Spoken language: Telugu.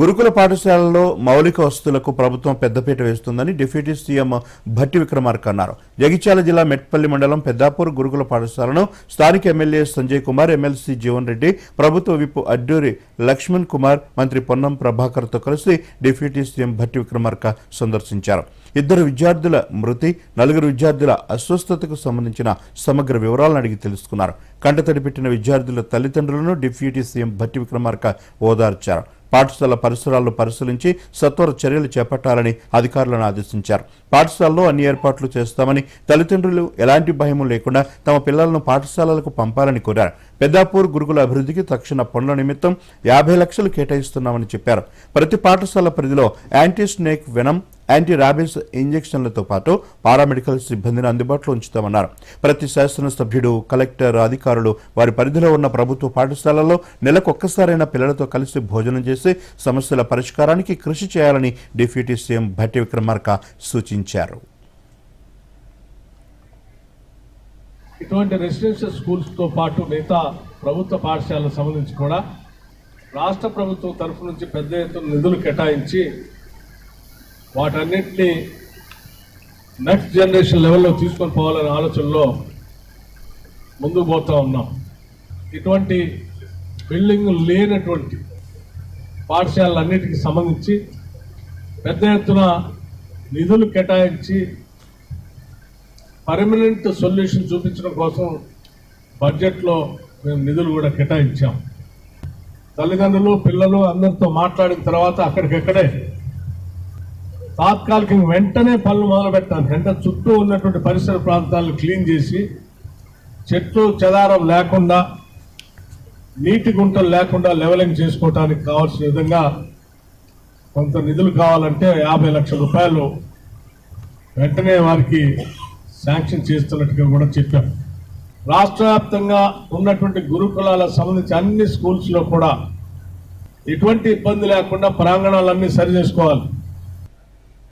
గురుకుల పాఠశాలల్లో మౌలిక వసతులకు ప్రభుత్వం పెద్దపీట వేస్తుందని డిప్యూటీ సీఎం భట్టి విక్రమార్క అన్నారు. జగిత్యాల జిల్లా మెట్పల్లి మండలం పెద్దాపూర్ గురుకుల పాఠశాలను స్థానిక ఎమ్మెల్యే సంజయ్ కుమార్ ఎమ్మెల్సీ జీవన్ రెడ్డి ప్రభుత్వ విప్ అడ్డూరి లక్ష్మణ్ కుమార్ మంత్రి పొన్నం ప్రభాకర్తో కలిసి డిప్యూటీ సీఎం భట్టి విక్రమార్క సందర్శించారు. ఇద్దరు విద్యార్థుల మృతి నలుగురు విద్యార్థుల అస్వస్థతకు సంబంధించిన సమగ్ర వివరాలను అడిగి తెలుసుకున్నారు. కంటతడి పెట్టిన విద్యార్థుల తల్లిదండ్రులను డిప్యూటీ సీఎం భట్టి విక్రమార్క ఓదార్చారు. పాఠశాల పరిసరాలను పరిశీలించి సత్వర చర్యలు చేపట్టాలని అధికారులను ఆదేశించారు. పాఠశాలలో అన్ని ఏర్పాట్లు చేస్తామని తల్లిదండ్రులు ఎలాంటి భయం లేకుండా తమ పిల్లలను పాఠశాలలకు పంపాలని కోరారు. పెద్దాపూర్ గురుకుల అభివృద్ధికి తక్షణ పనుల నిమిత్తం యాభై లక్షలు కేటాయిస్తున్నామని చెప్పారు. ప్రతి పాఠశాల పరిధిలో anti snake venom anti rabies ఇంజెక్షన్లతో పాటు పారామెడికల్ సిబ్బందిని అందుబాటులో ఉంచుతామన్నారు. ప్రతి శాసనసభ్యుడు కలెక్టర్ అధికారులు వారి పరిధిలో ఉన్న ప్రభుత్వ పాఠశాలల్లో నెలకొక్కసారైనా పిల్లలతో కలిసి భోజనం చేసి సమస్యల పరిష్కారానికి కృషి చేయాలని డిప్యూటీ సీఎం భట్టి విక్రమార్క సూచించారు. ఇటువంటి రెసిడెన్షియల్ స్కూల్స్తో పాటు మిగతా ప్రభుత్వ పాఠశాలకు సంబంధించి కూడా రాష్ట్ర ప్రభుత్వం తరఫు నుంచి పెద్ద ఎత్తున నిధులు కేటాయించి వాటన్నిటిని నెక్స్ట్ జనరేషన్ లెవెల్లో తీసుకొని పోవాలనే ఆలోచనలో ముందుకు పోతా ఉన్నాం. ఇటువంటి బిల్డింగ్ లేనటువంటి పాఠశాలలన్నిటికీ సంబంధించి పెద్ద ఎత్తున నిధులు కేటాయించి పర్మనెంట్ సొల్యూషన్ చూపించడం కోసం బడ్జెట్లో మేము నిధులు కూడా కేటాయించాం. తల్లిదండ్రులు పిల్లలు అందరితో మాట్లాడిన తర్వాత అక్కడికక్కడే తాత్కాలికంగా వెంటనే పనులు మొదలు పెట్టాలి అంటే చుట్టూ ఉన్నటువంటి పరిసర ప్రాంతాలను క్లీన్ చేసి చెట్లు చెదారం లేకుండా నీటి గుంటలు లేకుండా లెవలింగ్ చేసుకోవడానికి కావాల్సిన విధంగా కొంత నిధులు కావాలంటే యాభై లక్షల రూపాయలు వెంటనే వారికి శాంక్షన్ చేస్తున్నట్టుగా కూడా చెప్పాం. రాష్ట్ర వ్యాప్తంగా ఉన్నటువంటి గురుకులాలకు సంబంధించి అన్ని స్కూల్స్లో కూడా ఎటువంటి ఇబ్బంది లేకుండా ప్రాంగణాలన్నీ సరి చేసుకోవాలి.